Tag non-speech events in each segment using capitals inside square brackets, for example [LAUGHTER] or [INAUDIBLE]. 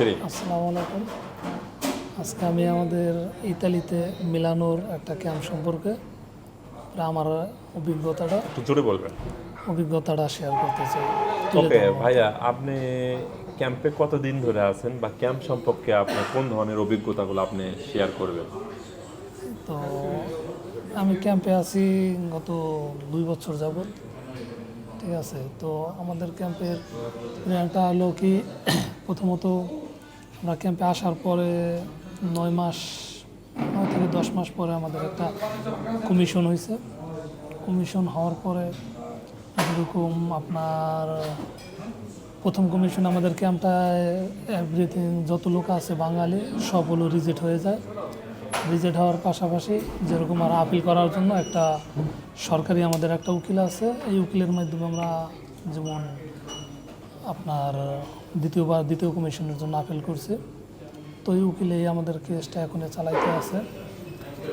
আসসালামু আলাইকুম। আজকে আমি আমাদের ইতালিতে মিলানোর একটা ক্যাম্প সম্পর্কে আমার অভিজ্ঞতাটা একটু জোরে বলবেন। অভিজ্ঞতাটা শেয়ার করতে চাই। ওকে ভাইয়া আপনি ক্যাম্পে কতদিন ধরে আছেন বা ক্যাম্প সম্পর্কে আপনার কোন ধরনের অভিজ্ঞতাগুলো আপনি শেয়ার করবেন? তো আমি ক্যাম্পে আছি গত দুই বছর যাবত ঠিক আছে? তো আমাদের ক্যাম্পের প্ল্যানটা হলো কি [CLEARS THROAT] প্রথমত আমরা ক্যাম্পে আসার পরে নয় মাস, নয় থেকে দশ মাস পরে আমাদের একটা কমিশন হয়েছে। কমিশন হওয়ার পরে এরকম আপনার, প্রথম কমিশন আমাদের ক্যাম্পটায় এভরিথিং যত লোক আছে বাঙালি সব হলো রিজেক্ট হয়ে যায়। রিজেক্ট হওয়ার পাশাপাশি যেরকম আর আপিল করার জন্য একটা সরকারি আমাদের একটা উকিল আছে। এই উকিলের মাধ্যমে আমরা যেমন আপনার দ্বিতীয়বার দ্বিতীয় কমিশনের জন্য আপিল করছি। তো এই উকিলে আমাদের কেসটা এখন চালাইতে আছে।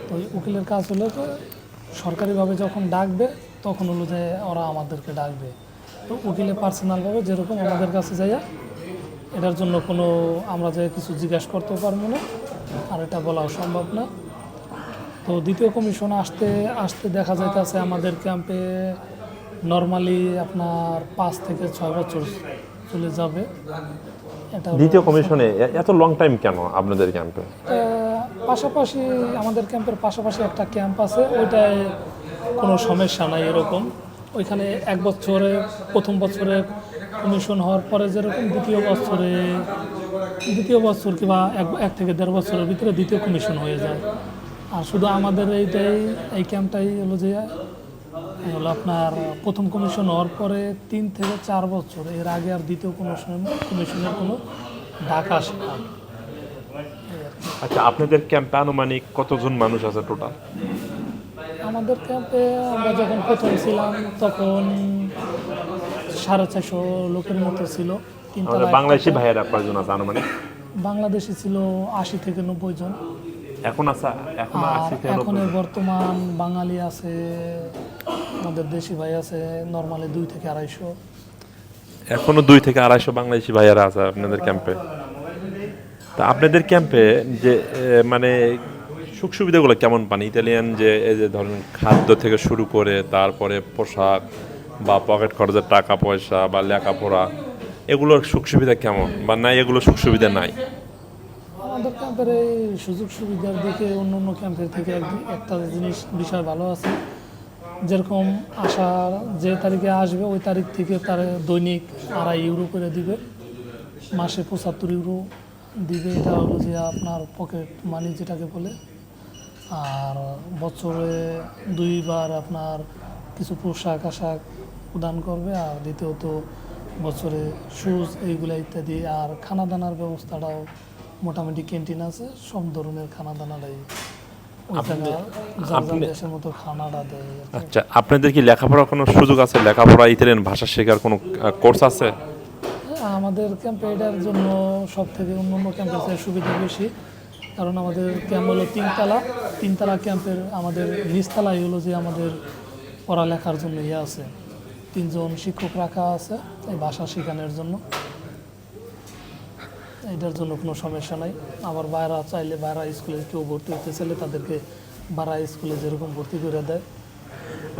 তো এই উকিলের কাজ হলো যে সরকারিভাবে যখন ডাকবে, তখন হলো যে ওরা আমাদেরকে ডাকবে। তো উকিলে পার্সোনালভাবে যেরকম আমাদের কাছে যাইয়া, এটার জন্য কোনো আমরা যে কিছু জিজ্ঞাসা করতে পারব না, আর এটা বলাও সম্ভব না। তো দ্বিতীয় কমিশন আসতে আসতে দেখা যাইতেছে আমাদের ক্যাম্পে নর্মালি আপনার পাঁচ থেকে ছয় বছর চলে যাবে। দ্বিতীয় কমিশনে এত লং টাইম কেন আপনাদের ক্যাম্পে পাশাপাশি আমাদের ক্যাম্পের পাশাপাশি একটা ক্যাম্প আছে ওইটায় কোনো সমস্যা নাই এরকম। ওইখানে এক বছরে প্রথম বছরে কমিশন হওয়ার পরে যেরকম দ্বিতীয় বছরে দ্বিতীয় বছর কিংবা এক এক থেকে দেড় বছরের ভিতরে দ্বিতীয় কমিশন হয়ে যায়। আর শুধু আমাদের এইটাই এই ক্যাম্পটাই হলো যে হলো আপনার প্রথম কমিশন হওয়ার পরে তিন থেকে চার বছর। এর আগে আর দ্বিতীয় কমিশন কমিশনের কোনো ডাক আসে না। আচ্ছা আপনাদের ক্যাম্পে আনুমানিক কতজন মানুষ আছে টোটাল আমাদের ক্যাম্পে আমরা যখন প্রথম ছিলাম তখন সাড়ে চারশো লোকের মতো ছিল। বাংলাদেশি। ভাইয়েরা কয়জন আছে আনুমানিক? বাংলাদেশি ছিল আশি থেকে নব্বই জন। এখন আছে এখন আশি থেকে এখন বর্তমান বাঙালি আছে আমাদের দেশি ভাই আছে নর্মালি দুই থেকে আড়াইশো। এখনও দুই থেকে আড়াইশো বাংলাদেশি ভাইয়ারা আছে আপনাদের ক্যাম্পে তা আপনাদের ক্যাম্পে যে মানে সুখ সুবিধাগুলো কেমন পান? ইতালিয়ান যে এই যে ধরেন খাদ্য থেকে শুরু করে তারপরে পোশাক বা পকেট খরচের টাকা পয়সা বা লেখাপড়া এগুলোর সুখ সুবিধা কেমন? বা নাই এগুলো সুখ সুবিধা নাই? আমাদের ক্যাম্পের এই সুযোগ সুবিধার দিকে অন্য অন্য ক্যাম্পের থেকে এক- একটা জিনিস বিষয় ভালো আছে। যেরকম আসার যে তারিখে আসবে, ওই তারিখ থেকে তার দৈনিক আড়াই ইউরো করে দিবে। মাসে পঁচাত্তর ইউরো দিবে। এটা হলো যে আপনার পকেট মানি যেটাকে বলে। আর বছরে দুইবার আপনার কিছু পোশাক আশাক প্রদান করবে। আর দ্বিতীয়ত বছরে শুজ এইগুলা ইত্যাদি। আর খানা দানার ব্যবস্থাটাও মোটামুটি ক্যান্টিন আছে। সব ধরনের খানা দানাটাই আচ্ছা আপনাদের কি লেখাপড়ার কোনো সুযোগ আছে? লেখাপড়া ইতালিয়ান ভাষা শেখার কোনো কোর্স আছে? আমাদের ক্যাম্পে এটার জন্য সব থেকে অন্য অন্য ক্যাম্পের সুবিধা বেশি। কারণ আমাদের ক্যাম্প হলো তিনতলা। তিনতলা ক্যাম্পের আমাদের নিচতলায় হলো যে আমাদের পড়ালেখার জন্য ইয়ে আছে। তিনজন শিক্ষক রাখা আছে এই ভাষা শেখানোর জন্য। এটার জন্য কোনো সমস্যা নাই। আবার বাইরা চাইলে বাইরা স্কুলে কেউ ভর্তি হতে চাইলে তাদেরকে বারা স্কুলে যেরকম ভর্তি করে দেয়।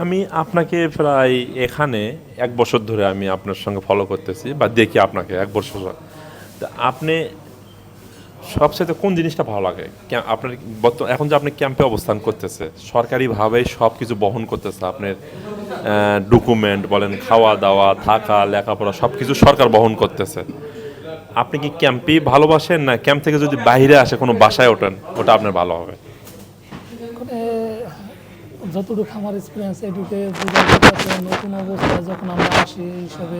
আমি আপনাকে প্রায় এখানে এক বছর ধরে আমি আপনার সঙ্গে ফলো করতেছি বা দেখি আপনাকে এক বছর। আপনি সবচেয়ে কোন জিনিসটা ভালো লাগে? আপনার বর্তমান এখন যে আপনি ক্যাম্পে অবস্থান করতেছে সরকারিভাবেই সব কিছু বহন করতেছে আপনার ডকুমেন্ট বলেন খাওয়া দাওয়া থাকা, লেখাপড়া সব কিছু সরকার বহন করতেছে। আপনি কি ক্যাম্পেই ভালোবাসেন না? ক্যাম্প থেকে যদি বাইরে আসে, কোনো বাসায় ওঠেন, ওটা আপনার ভালো হবে। যতটুকু আমার এক্সপিরিয়েন্স এটুকে নতুন অবস্থায় যখন আমরা আসি হিসাবে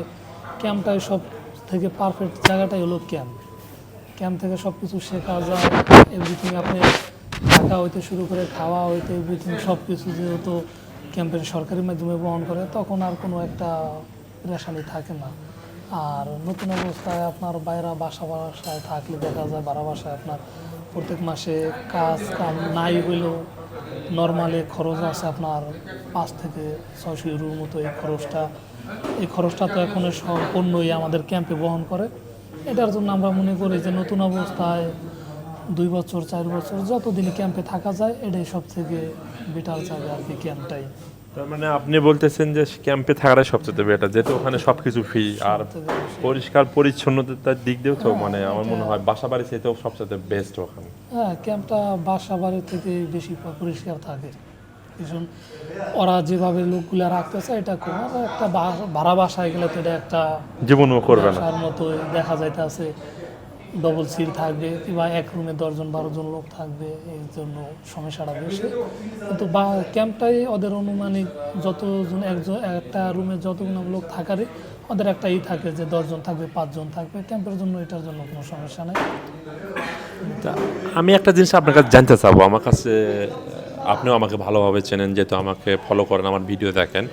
ক্যাম্পটাই সব থেকে পারফেক্ট জায়গাটাই হলো ক্যাম্প। ক্যাম্প থেকে সব কিছু শেখা যায় এভরিথিং আপনি থাকা হইতে শুরু করে খাওয়া হইতে এভরিথিং সব কিছু যেহেতু ক্যাম্পের সরকারি মাধ্যমে বহন করে, তখন আর কোনো একটা রেশানি থাকে না। আর নতুন অবস্থায় আপনার বাইরা বাসা বাসায় থাকলে দেখা যায় বারা বাসায় আপনার প্রত্যেক মাসে কাজ কাম নাই হইলেও নর্মালি খরচ আছে আপনার পাঁচ থেকে ছয়শো ইউরোর মতো এই খরচটা। এই খরচটা তো এখন সম্পূর্ণই আমাদের ক্যাম্পে বহন করে। এটার জন্য আমরা মনে করি যে নতুন অবস্থায় দুই বছর, চার বছর যতদিন ক্যাম্পে থাকা যায়, এটাই সব থেকে বেটার জায়গা আর কি ক্যাম্পটাই তার মানে আপনি বলতেছেন যে ক্যাম্পে থাকাটাই সবচেয়ে বেটার যেহেতু ওখানে সবকিছু ফ্রি আর পরিষ্কার পরিচ্ছন্নতার দিক দিয়েও তো মানে আমার মনে হয় বাসা বাড়ি চাইতেও সবচেয়ে বেস্ট ওখানে। হ্যাঁ ক্যাম্পটা বাসা বাড়ির থেকে বেশি পরিষ্কার থাকে। ভীষণ ওরা যেভাবে লোকগুলো রাখতেছে এটা কোনো একটা ভাড়া বাসায় গেলে তো এটা একটা জীবনও করবে না। মতো দেখা যাইতেছে। ডবল সিট থাকবে, কিংবা এক রুমে দশজন বারোজন লোক থাকবে এই জন্য সমস্যাটা বেশি কিন্তু বা ক্যাম্পটাই ওদের অনুমানিক যতজন একজন, একটা রুমে যতগুলো লোক থাকারই, ওদের একটা ই থাকে যে দশজন থাকবে, পাঁচজন থাকবে। ক্যাম্পের জন্য এটার জন্য কোনো সমস্যা নেই। আমি একটা জিনিস আপনার কাছে জানতে চাবো। আমার কাছে, আপনিও আমাকে ভালোভাবে চেনেন, যেহেতু আমাকে ফলো করেন, আমার ভিডিও দেখেন।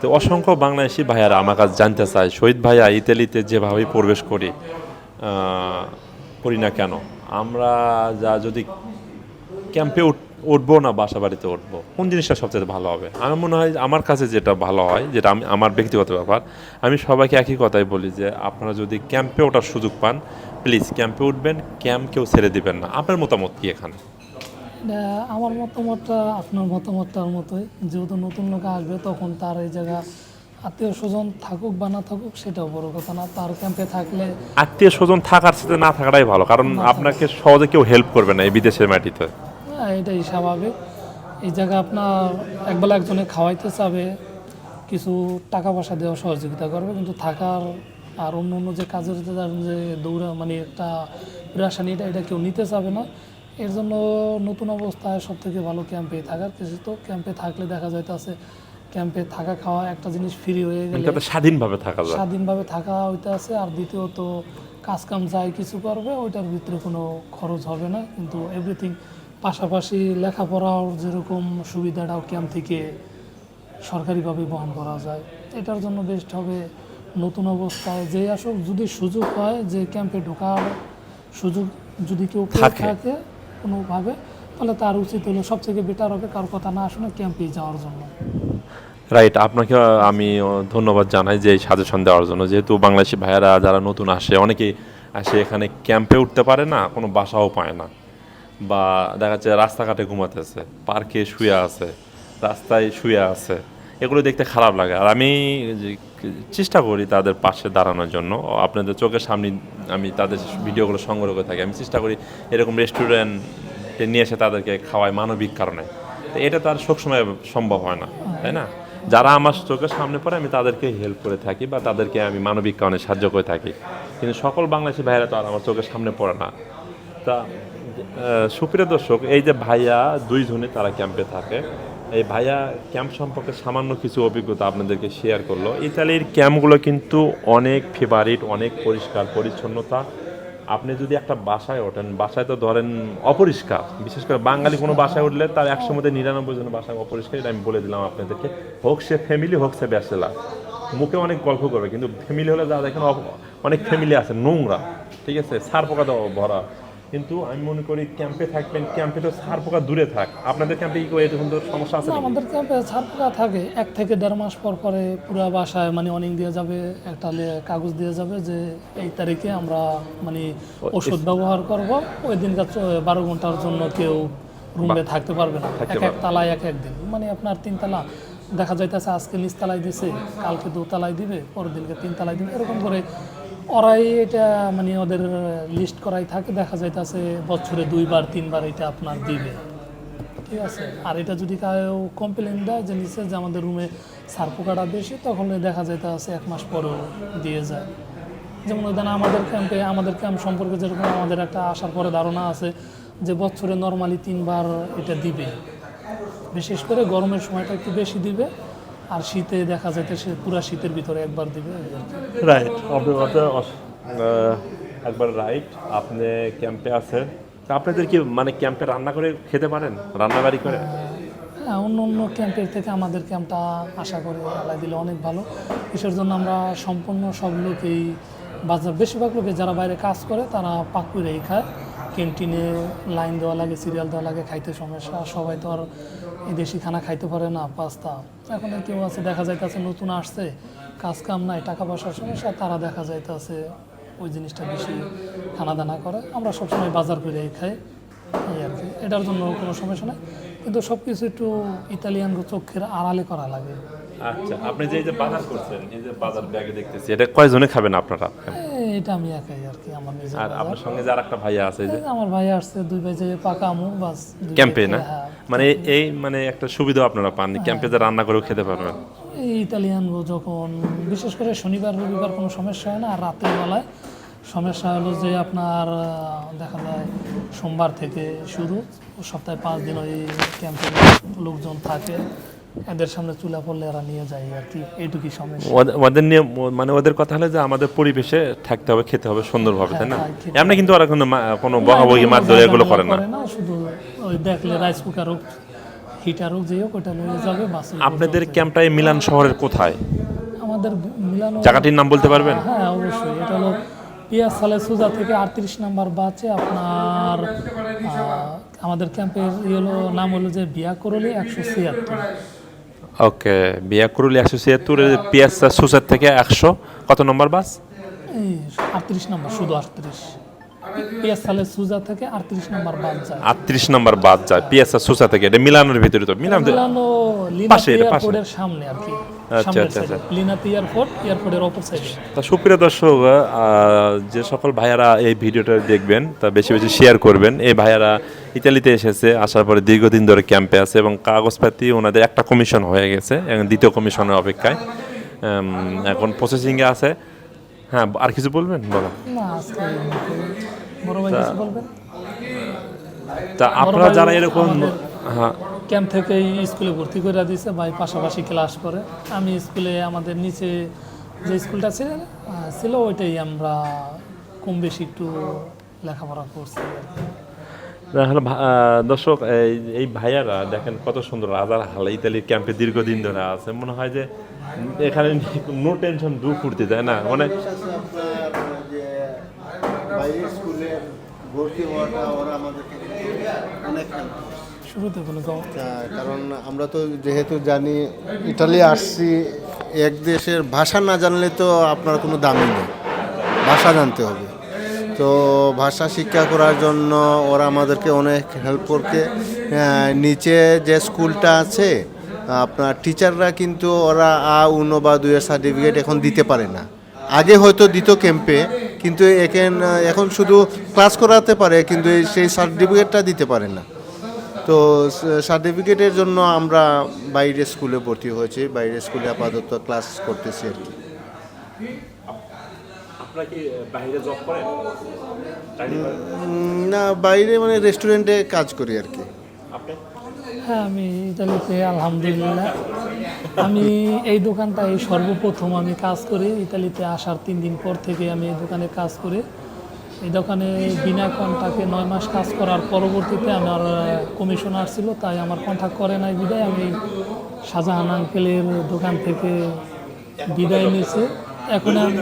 তো অসংখ্য বাংলাদেশি ভাইয়ারা আমার কাছে জানতে চায়। শহীদ ভাইয়া ইতালিতে যেভাবে প্রবেশ করি করি না কেন? আমরা যা যদি ক্যাম্পে উঠ- উঠবো না, বাসা বাড়িতে উঠবো, কোন জিনিসটা সবচেয়ে ভালো হবে? আমার মনে হয় আমার কাছে যেটা ভালো হয়, যেটা আমি আমার ব্যক্তিগত ব্যাপার, আমি সবাইকে একই কথাই বলি যে আপনারা যদি ক্যাম্পে ওঠার সুযোগ পান প্লিজ ক্যাম্পে উঠবেন ক্যাম্প কেউ ছেড়ে দিবেন না। আপনার মতামত কি এখানে? আমার মতামতটা আপনার মতামতটার মতোই। যেহেতু নতুন লোক আসবে, তখন তার এই জায়গা আত্মীয় স্বজন থাকুক বা না থাকুক সেটাও বড় কথা না। তার ক্যাম্পে থাকলে আত্মীয় স্বজন থাকার সাথে না থাকাটাই ভালো কারণ আপনাকে সহজে কেউ হেল্প করবে না এই বিদেশের মাটিতে। হ্যাঁ, এটাই স্বাভাবিক। এই জায়গা আপনার একবেলা একজনে খাওয়াইতে চাবে কিছু টাকা পয়সা দেওয়া সহযোগিতা করবে কিন্তু থাকার আর অন্য অন্য যে কাজের যে যে দৌড়া মানে একটা প্রেশানি এটা এটা কেউ নিতে চাবে না। এর জন্য নতুন অবস্থায় সব থেকে ভালো ক্যাম্পে থাকার। কিছু তো ক্যাম্পে থাকলে দেখা যাইতেছে ক্যাম্পে থাকা খাওয়া একটা জিনিস ফ্রি হয়ে গেলে স্বাধীনভাবে থাকা যায়। স্বাধীনভাবে থাকা হইতে আছে আর দ্বিতীয়ত কাজ কাম যাই কিছু করবে ওইটার ভিতরে কোনো খরচ হবে না। কিন্তু এভরিথিং পাশাপাশি লেখাপড়ার যেরকম সুবিধাটাও ক্যাম্প থেকে সরকারিভাবে বহন করা যায়। এটার জন্য বেস্ট হবে নতুন অবস্থায় যে আসুক যদি সুযোগ হয় যে ক্যাম্পে ঢোকার সুযোগ যদি কেউ থাকে। কোনোভাবে তাহলে তার উচিত হলো সব থেকে বেটার হবে কারও কথা না আসলে ক্যাম্পে যাওয়ার জন্য। রাইট আপনাকে আমি ধন্যবাদ জানাই যে এই সাজেশন দেওয়ার জন্য। যেহেতু বাংলাদেশি ভাইয়েরা যারা নতুন আসে অনেকেই আসে এখানে ক্যাম্পে উঠতে পারে না, কোনো বাসাও পায় না। বা দেখা যাচ্ছে রাস্তাঘাটে ঘুমাতেছে, পার্কে শুয়ে আছে, রাস্তায় শুয়ে আছে। এগুলো দেখতে খারাপ লাগে। আর আমি চেষ্টা করি তাদের পাশে দাঁড়ানোর জন্য। আপনাদের চোখের সামনে আমি তাদের ভিডিওগুলো সংগ্রহ করে থাকি। আমি চেষ্টা করি এরকম রেস্টুরেন্টে নিয়ে এসে তাদেরকে খাওয়ায় মানবিক কারণে। তো এটা তার সবসময় সম্ভব হয় না, তাই না? যারা আমার চোখের সামনে পড়ে, আমি তাদেরকে হেল্প করে থাকি বা তাদেরকে আমি মানবিক কারণে সাহায্য করে থাকি। কিন্তু সকল বাংলাদেশি ভাইয়েরা তো আর আমার চোখের সামনে পড়ে না। তা সুপ্রিয় দর্শক, এই যে ভাইয়া দুই দুইজনে তারা ক্যাম্পে থাকে, এই ভাইয়া ক্যাম্প সম্পর্কে সামান্য কিছু অভিজ্ঞতা আপনাদেরকে শেয়ার করল। ইতালির ক্যাম্পগুলো কিন্তু অনেক ফেভারিট অনেক পরিষ্কার, পরিচ্ছন্নতা। আপনি যদি একটা বাসায় ওঠেন, বাসায় তো ধরেন অপরিষ্কার, বিশেষ করে বাঙালি কোনো বাসায় উঠলে তার একশো মধ্যে নিরানব্বই জন বাসায় অপরিষ্কার, এটা আমি বলে দিলাম আপনাদেরকে। হোক সে ফ্যামিলি হোক সে ব্যাচেলার মুখে অনেক গল্প করবে, কিন্তু ফ্যামিলি হলে যা দেখেন অনেক ফ্যামিলি আছে, নোংরা, ঠিক আছে? সার পোকা ভরা। কিন্তু আমি মনে করি ক্যাম্পে থাকবেন ক্যাম্পে তো সার পোকা দূরে থাক। আপনাদের ক্যাম্পে কি এরকম সমস্যা আছে আমাদের ক্যাম্পে ছাড়পোকা থাকে। এক থেকে দেড় মাস পর পরে পুরো বাসায় মানে অনেক দিয়ে যাবে একটা কাগজ দিয়ে যাবে যে এই তারিখে আমরা মানে ওষুধ ব্যবহার করব। ওই দিনকার বারো ঘণ্টার জন্য কেউ রুমে থাকতে পারবে না। এক এক তালায় এক এক দিন। মানে আপনার তিন তালা। দেখা যাইতেছে আজকে নিচ তালায় দিছে, কালকে দু তালায় দিবে, পরের দিনকে তিন তালায় দিবে, এরকম করে ওরাই এটা মানে ওদের লিস্ট করাই থাকে, দেখা যাইতেছে বছরে দুইবার, তিনবার এটা আপনার দিবে। ঠিক আছে? আর এটা যদি কেউ কমপ্লেন দেয় যে নিচে যে আমাদের রুমে সার পোকাটা বেশি, তখন দেখা যায় তা এক মাস পরেও দিয়ে যায়। যেমন ওইখানে আমাদের ক্যাম্পে আমাদের ক্যাম্প সম্পর্কে যেরকম আমাদের একটা আসার পরে ধারণা আছে যে বছরে নর্মালি তিনবার এটা দিবে। বিশেষ করে গরমের সময়টা একটু বেশি দিবে আর শীতে দেখা যাইতে সে পুরা শীতের ভিতরে একবার দিবে। রাইট কথা একবার রাইট আপনি ক্যাম্পে আছেন। তা আপনাদের কি মানে ক্যাম্পে রান্না করে খেতে পারেন? রান্নাবাড়ি করে? হ্যাঁ অন্য অন্য ক্যাম্পের থেকে আমাদের ক্যাম্পটা আশা করি আলাই দিলে অনেক ভালো। কিসের জন্য আমরা সম্পূর্ণ সব লোকেই বাজার বেশিরভাগ লোকে যারা বাইরে কাজ করে তারা পাক করেই খায়। ক্যান্টিনে লাইন দেওয়া লাগে সিরিয়াল দেওয়া লাগে খাইতে সমস্যা। সবাই তো আর দেশি খানা খাইতে পারে না পাস্তা। এখন কেউ আছে দেখা যাইতেছে নতুন আসছে কাজ কাম নাই টাকা পয়সার সমস্যা তারা দেখা যাইতেছে ওই জিনিসটা বেশি খানা দানা করে। আমরা সবসময় বাজার করে খাই এই আর কি। এটার জন্য কোনো সমস্যা নেই। কিন্তু সব কিছু একটু ইতালিয়ান চোখের আড়ালে করা লাগে। আচ্ছা আপনি যে এই যে বাজার করছেন এই যে বাজার ব্যাগে দেখতেছি এটা কয়জনে খাবেন আপনারা? এটা আমি একাই আর কি আমার নিজের আর আপনার সঙ্গে যে আর একটা ভাইয়া আছে যে আমার ভাই আসছে দুই ভাই যে পাকা আমু বাস ক্যাম্পে না? হ্যাঁ। মানে এই মানে একটা সুবিধা আপনারা পান ক্যাম্পে যে রান্না করেও খেতে পারবেন। এই ইতালিয়ান যখন বিশেষ করে শনিবার রবিবার কোনো সমস্যা হয় না আর রাতের বেলায় সমস্যা হলো যে আপনার দেখা যায় সোমবার থেকে শুরু সপ্তাহে পাঁচ দিন ওই ক্যাম্পে লোকজন থাকে। এদের সামনে চুলা পড়লে এরা নিয়ে যায় আর কি এইটুকুই সমস্যা। ওদের- নিয়ে মানে ওদের কথা হলো যে আমাদের পরিবেশে থাকতে হবে খেতে হবে সুন্দরভাবে তাই না? হ্যাঁ, এমনি কিন্তু ওরা কোনো কোনো বহাবহি মারধরে এগুলো করে না। শুধু ওই দেখলে রাইস কুকার হোক হিটার হোক যে হোক ওটা নিয়ে যাবে বাস আপনাদের ক্যাম্পটাই মিলান শহরের কোথায়? আমাদের মিলানো জায়গাটির নাম বলতে পারবেন? হ্যাঁ অবশ্যই। এটা হলো পিয়াজ সালে সুজা থেকে আটত্রিশ নাম্বার বাসে আপনার আমাদের ক্যাম্পের ই হলো নাম হলো যে বিয়া করলে একশো ছিয়াত্তর। ওকে বিয়া করুলি একশো ছিয়াত্তর পিএস সুসার থেকে একশো। কত নম্বর বাস? আটত্রিশ নম্বর শুধু আটত্রিশ। পিয়াজ সুজা থেকে আটত্রিশ নম্বর বাদ যায়। আটত্রিশ নম্বর বাদ যায় পিএস সুসা থেকে এটা মিলানোর ভিতরে তো মিলান মিলানো পাশে, পাশে। সামনে আর কি। আচ্ছা, আচ্ছা, সাইডে লিনাতি এয়ারপোর্ট এয়ারপোর্টের অপর সাইডে তা সুপ্রিয় দর্শক যে সকল ভাইয়ারা এই ভিডিওটা দেখবেন তা বেশি বেশি শেয়ার করবেন। এই ভাইয়ারা ইতালিতে এসেছে আসার পরে দীর্ঘদিন ধরে ক্যাম্পে আছে এবং কাগজপাতি ওনাদের একটা কমিশন হয়ে গেছে এবং দ্বিতীয় কমিশনের অপেক্ষায়। এখন প্রসেসিংয়ে আছে। হ্যাঁ আর কিছু বলবেন? বলো। তা আপনারা যারা এরকম হ্যাঁ। ক্যাম্প থেকে স্কুলে ভর্তি করে দিয়েছে ভাই পাশাপাশি ক্লাস করে। আমি স্কুলে আমাদের নিচে যে স্কুলটা ছিল ছিল ওইটাই আমরা কম বেশি একটু লেখাপড়া করছি। তাহলে দর্শক এই এই ভাইয়ারা দেখেন কত সুন্দর রাজার হাল ইতালির ক্যাম্পে দীর্ঘদিন ধরে আছে। মনে হয় যে এখানে নো টেনশন দু ফুর্তি তাই না? মানে ভর্তি হওয়াটা ওরা আমাদেরকে অনেক। শুরুতে কোনো গাও তা- কারণ আমরা তো যেহেতু জানি ইটালি আসছি, এক দেশের ভাষা না জানলে তো আপনার কোনো দামই নেই। ভাষা জানতে হবে। তো ভাষা শিক্ষা করার জন্য ওরা আমাদেরকে অনেক হেল্প করতে নিচে যে স্কুলটা আছে, আপনার টিচাররা কিন্তু ওরা আ উনো বা দুইয়ের সার্টিফিকেট এখন দিতে পারে না। আগে হয়তো দিত ক্যাম্পে কিন্তু এখন শুধু ক্লাস করাতে পারে, কিন্তু সেই সার্টিফিকেটটা দিতে পারে না। তো সার্টিফিকেটের জন্য আমরা বাইরে স্কুলে ভর্তি হয়েছি বাইরে স্কুলে আপাতত ক্লাস করতেছি আর কি। আপনারা কি বাইরে জব করেন? উম, না বাইরে মানে রেস্টুরেন্টে কাজ করি আর কি। হ্যাঁ আমি ইতালিতে আলহামদুলিল্লাহ। আমি এই দোকানটা এই সর্বপ্রথম আমি কাজ করি। ইতালিতে আসার তিন দিন পর থেকে আমি এই দোকানে কাজ করি। এই দোকানে বিনা কন্ট্রাক্টে নয় মাস কাজ করার পরবর্তীতে আমার কমিশনার ছিল, তাই আমার কন্ট্রাক্ট করে নাই, বিদায় আমি শাহজাহান আঙ্কেলের দোকান থেকে বিদায় নিয়েছি। এখন আমি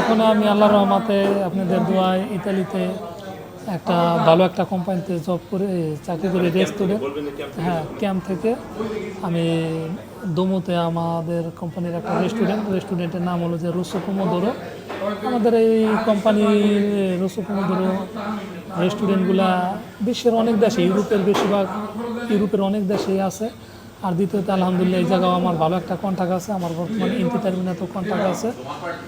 এখন আমি আল্লাহ রহমাতে আপনাদের দোয়ায় ইতালিতে একটা ভালো একটা কোম্পানিতে জব করে চাকরি করে রেস্টুরেন্ট হ্যাঁ ক্যাম্প থেকে আমি দমুতে আমাদের কোম্পানির একটা রেস্টুরেন্ট রেস্টুরেন্টের নাম হলো যে রুসো কুমোদরো আমাদের এই কোম্পানির রুসো রেস্টুরেন্টগুলা বিশ্বের অনেক দেশে, ইউরোপের বেশিরভাগ, ইউরোপের অনেক দেশেই আছে। আর দ্বিতীয়ত, আলহামদুলিল্লাহ, এই জায়গাও আমার ভালো একটা কন্ট্যাক্ট আছে। আমার বর্তমানে ইন্টি টার্মিনাতেও কন্ট্যাক্ট আছে।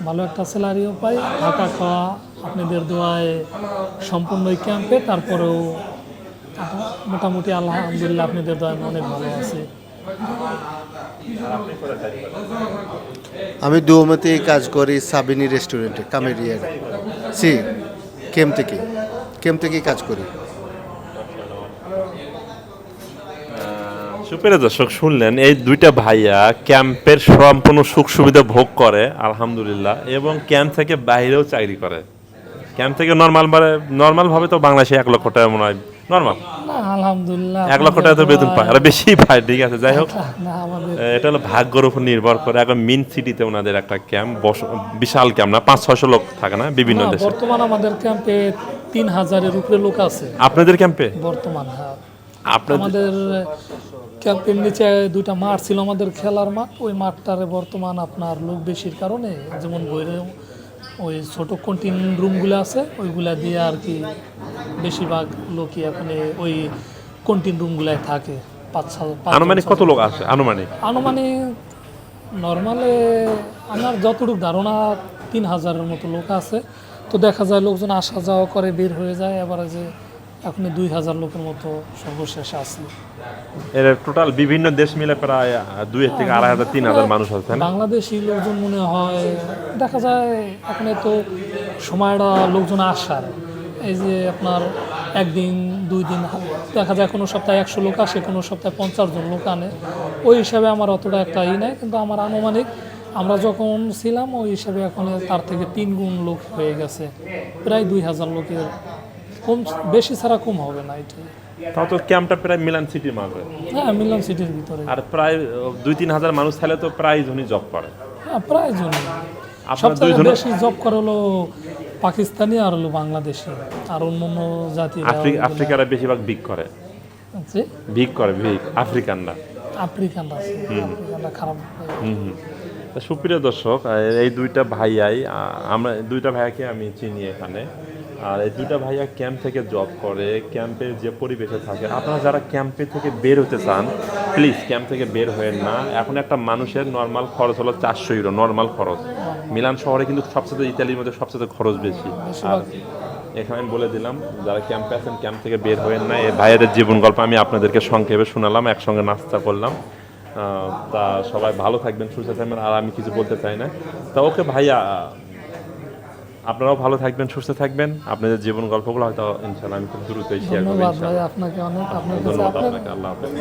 ভালো একটা স্যালারিও পাই। থাকা খাওয়া আপনাদের দোয়ায় সম্পূর্ণ ওই ক্যাম্পে তারপরেও মোটামুটি আলহামদুলিল্লাহ, আপনাদের দোয়ায় অনেক ভালো আছে। আমি দুমতেই কাজ করি সাবিনী রেস্টুরেন্টে, কামেরিয়ার। সি কেম থেকে কেম থেকেই কাজ করি। সুপ্রিয় দর্শক, শুনলেন, এই দুইটা ভাইয়া ক্যাম্পের সম্পূর্ণ সুখ সুবিধা ভোগ করে, আলহামদুলিল্লাহ, এবং ক্যাম্প থেকে বাইরেও চাকরি করে। ক্যাম্প থেকে নর্মাল মানে নর্মাল তো বাংলাদেশে এক লক্ষ টাকা মনে হয় নর্মাল না আলহামদুলিল্লাহ এক লক্ষ টাকা তো বেতন পায়। আর বেশি পায় ঠিক আছে যাই হোক। এটা হলো ভাগ্যর উপর নির্ভর করে। এখন মিন সিটিতে ওনাদের একটা ক্যাম্প বিশাল ক্যাম্প না পাঁচ ছয়শো লোক থাকে না বিভিন্ন দেশে? বর্তমান আমাদের ক্যাম্পে তিন হাজারের উপরে লোক আছে। আপনাদের ক্যাম্পে বর্তমান হ্যাঁ। আপনাদের আমাদের ক্যাম্পের নিচে দুইটা মাঠ ছিল আমাদের খেলার মাঠ। ওই মাঠটারে বর্তমান আপনার লোক বেশির কারণে যেমন বৈরে ওই ছোট কন্টিন রুমগুলো আছে ওইগুলা দিয়ে আর কি বেশিরভাগ লোকই এখন ওই কন্টিন রুমগুলায় থাকে। পাঁচ সাল আনুমানিক কত লোক আছে? আনুমানিক। আনুমানিক নর্মালে আমার যতটুকু ধারণা তিন হাজারের মতো লোক আছে। তো দেখা যায় লোকজন আসা যাওয়া করে বের হয়ে যায় এবারে যে এখন দুই হাজার লোকের মতো সর্বশেষ আছে। এর টোটাল বিভিন্ন দেশ মিলে প্রায় দুই থেকে আড়াই হাজার তিন হাজার মানুষ আছে বাংলাদেশি লোকজন মনে হয় দেখা যায় এখন তো সময়টা লোকজন আসার। এই যে আপনার একদিন দুই দিন দেখা যায় কোনো সপ্তাহে একশো লোক আসে কোনো সপ্তাহে পঞ্চাশ জন লোক আনে। ওই হিসাবে আমার অতটা একটা ই নেই কিন্তু আমার আনুমানিক আমরা যখন ছিলাম ওই হিসাবে এখন তার থেকে তিন গুণ লোক হয়ে গেছে। প্রায় দুই হাজার লোকের কম বেশি ছাড়া কম হবে না এটাই তাও তো ক্যাম্পটা প্রায় মিলান সিটির মাঝে। হ্যাঁ মিলন সিটির ভিতরে। আর প্রায় দুই তিন হাজার মানুষ থাকলে তো প্রায় জনই জব করে। হ্যাঁ প্রায় জন আপনার সবথেকে দুইজনে বেশি জব করে হলো পাকিস্তানি আর হলো বাংলাদেশি আর অন্য অন্য জাতি আফ্রিকা আফ্রিকারা বেশিরভাগ বিগ করে। বিগ করে বিগ আফ্রিকানরা। আফ্রিকান আছে আফ্রিকানরা খারাপ। হুম হুম। তা সুপ্রিয় দর্শক এই দুইটা ভাইয়াই আমরা দুইটা ভাইয়াকে আমি চিনি এখানে। আর এই দুইটা ভাইয়া ক্যাম্প থেকে জব করে ক্যাম্পের যে পরিবেশে থাকে, আপনারা যারা ক্যাম্পে থেকে বের হতে চান প্লিজ ক্যাম্প থেকে বের হয়েন না। এখন একটা মানুষের নর্মাল খরচ হলো চারশো ইউরো নর্মাল খরচ। মিলান শহরে কিন্তু সবচেয়ে ইতালির মধ্যে সবচেয়ে খরচ বেশি। আর এখানে আমি বলে দিলাম, যারা ক্যাম্পে আছেন ক্যাম্প থেকে বের হয়েন না। এই ভাইয়েদের জীবন গল্প আমি আপনাদেরকে সংক্ষেপে শোনালাম, একসঙ্গে নাস্তা করলাম। তা সবাই ভালো থাকবেন, সুস্থ থাকবেন, আর আমি কিছু বলতে চাই না। তা ওকে ভাইয়া আপনারাও ভালো থাকবেন সুস্থ থাকবেন আপনাদের জীবন গল্পগুলো হয়তো ইনশাল্লাহ আমি খুব দ্রুতই শেয়ার করব ইনশাআল্লাহ। আপনাকে অনেক ধন্যবাদ আপনাকে আল্লাহ হাফেজ